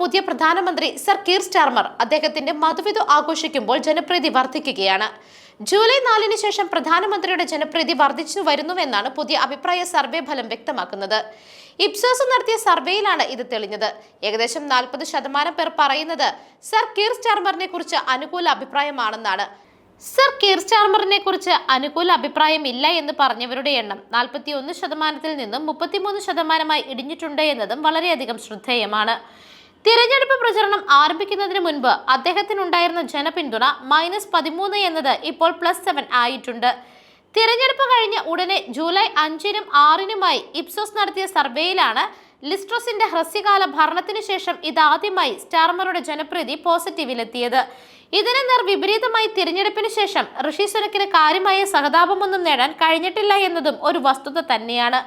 പുതിയ പ്രധാനമന്ത്രി സർ കീർ സ്റ്റാർമർ അദ്ദേഹത്തിന്റെ മധുവിധു ആഘോഷിക്കുമ്പോൾ ജനപ്രീതി വർദ്ധിക്കുകയാണ്. ജൂലൈ നാലിന് ശേഷം പ്രധാനമന്ത്രിയുടെ ജനപ്രീതി വർദ്ധിച്ചു വരുന്നുവെന്നാണ് പുതിയ അഭിപ്രായ സർവേ ഫലം വ്യക്തമാക്കുന്നത്. ഇപ്സോസ് നടത്തിയ സർവേയിലാണ് ഇത് തെളിഞ്ഞത്. ഏകദേശം നാൽപ്പത് ശതമാനം പേർ പറയുന്നത് സർ കീർ സ്റ്റാർമറിനെ കുറിച്ച് അനുകൂല അഭിപ്രായമാണെന്നാണ്. സർ കീർ സ്റ്റാർമറിനെ കുറിച്ച് അനുകൂല അഭിപ്രായമില്ല എന്ന് പറഞ്ഞവരുടെ എണ്ണം നാൽപ്പത്തി ഒന്ന് ശതമാനത്തിൽ നിന്നും മുപ്പത്തിമൂന്ന് ശതമാനമായി ഇടിഞ്ഞിട്ടുണ്ട് എന്നതും വളരെയധികം ശ്രദ്ധേയമാണ്. തിരഞ്ഞെടുപ്പ് പ്രചരണം ആരംഭിക്കുന്നതിന് മുൻപ് അദ്ദേഹത്തിനുണ്ടായിരുന്ന ജനപിന്തുണ മൈനസ് പതിമൂന്ന് എന്നത് ഇപ്പോൾ പ്ലസ് സെവൻ ആയിട്ടുണ്ട്. തിരഞ്ഞെടുപ്പ് കഴിഞ്ഞ ഉടനെ ജൂലൈ അഞ്ചിനും ആറിനുമായി ഇപ്സോസ് നടത്തിയ സർവേയിലാണ് ലിസ്ട്രോസിന്റെ ഹ്രസ്യകാല ഭരണത്തിന് ശേഷം ഇതാദ്യമായി സ്റ്റാർമറുടെ ജനപ്രീതി പോസിറ്റീവിലെത്തിയത് ഇതിന് നേർ വിപരീതമായി തിരഞ്ഞെടുപ്പിന് ശേഷം ഋഷി സുനക്കിന് കാര്യമായ സഹതാപമൊന്നും നേടാൻ കഴിഞ്ഞിട്ടില്ല എന്നതും ഒരു വസ്തുത തന്നെയാണ്.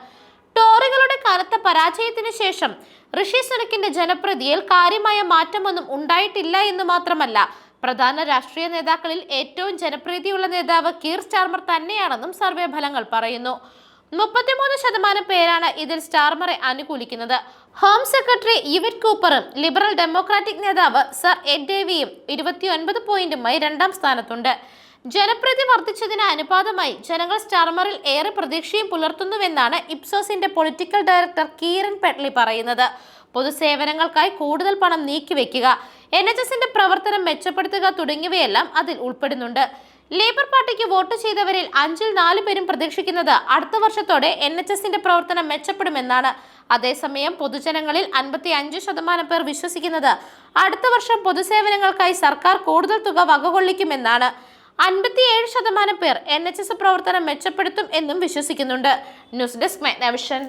ടോറികളുടെ കനത്ത പരാജയത്തിന് ശേഷം ഋഷി സുനക്കിന്റെ ജനപ്രതിയിൽ കാര്യമായ മാറ്റമൊന്നും ഉണ്ടായിട്ടില്ല എന്ന് മാത്രമല്ല പ്രധാന രാഷ്ട്രീയ നേതാക്കളിൽ ഏറ്റവും ജനപ്രീതിയുള്ള നേതാവ് കീർ സ്റ്റാർമർ തന്നെയാണെന്നും സർവേ ഫലങ്ങൾ പറയുന്നു. മുപ്പത്തിമൂന്ന് ശതമാനം പേരാണ് ഇതിൽ സ്റ്റാർമറെ അനുകൂലിക്കുന്നത്. ഹോം സെക്രട്ടറി ഇവറ്റ് കൂപ്പറും ലിബറൽ ഡെമോക്രാറ്റിക് നേതാവ് സർ എഡ് ഡേവിയും ഇരുപത്തിയൊൻപത് പോയിന്റുമായി രണ്ടാം സ്ഥാനത്തുണ്ട്. ജനപ്രീതി വർദ്ധിച്ചതിന് അനുപാതമായി ജനങ്ങൾ സ്റ്റാർമറിൽ ഏറെ പ്രതീക്ഷയും പുലർത്തുന്നുവെന്നാണ് ഇപ്സോസിന്റെ പൊളിറ്റിക്കൽ ഡയറക്ടർ കീരൻ പെട്ലി പറയുന്നത്. പൊതുസേവനങ്ങൾക്കായി കൂടുതൽ പണം നീക്കിവെക്കുക എൻ എച്ച് എസിന്റെ പ്രവർത്തനം മെച്ചപ്പെടുത്തുക തുടങ്ങിയവയെല്ലാം അതിൽ ഉൾപ്പെടുന്നുണ്ട്. ലേബർ പാർട്ടിക്ക് വോട്ട് ചെയ്തവരിൽ അഞ്ചിൽ നാല് പേരും പ്രതീക്ഷിക്കുന്നത് അടുത്ത വർഷത്തോടെ എൻ എച്ച് എസിന്റെ പ്രവർത്തനം മെച്ചപ്പെടുമെന്നാണ്. അതേസമയം പൊതുജനങ്ങളിൽ അൻപത്തി അഞ്ച് ശതമാനം പേർ വിശ്വസിക്കുന്നത് അടുത്ത വർഷം പൊതുസേവനങ്ങൾക്കായി സർക്കാർ കൂടുതൽ തുക വകകൊള്ളിക്കുമെന്നാണ്. അൻപത്തിയേഴ് ശതമാനം പേർ എൻ എച്ച് എസ് പ്രവർത്തനം മെച്ചപ്പെടുത്തും എന്നും വിശ്വസിക്കുന്നുണ്ട്. News desk മെഗ്നവിഷൻ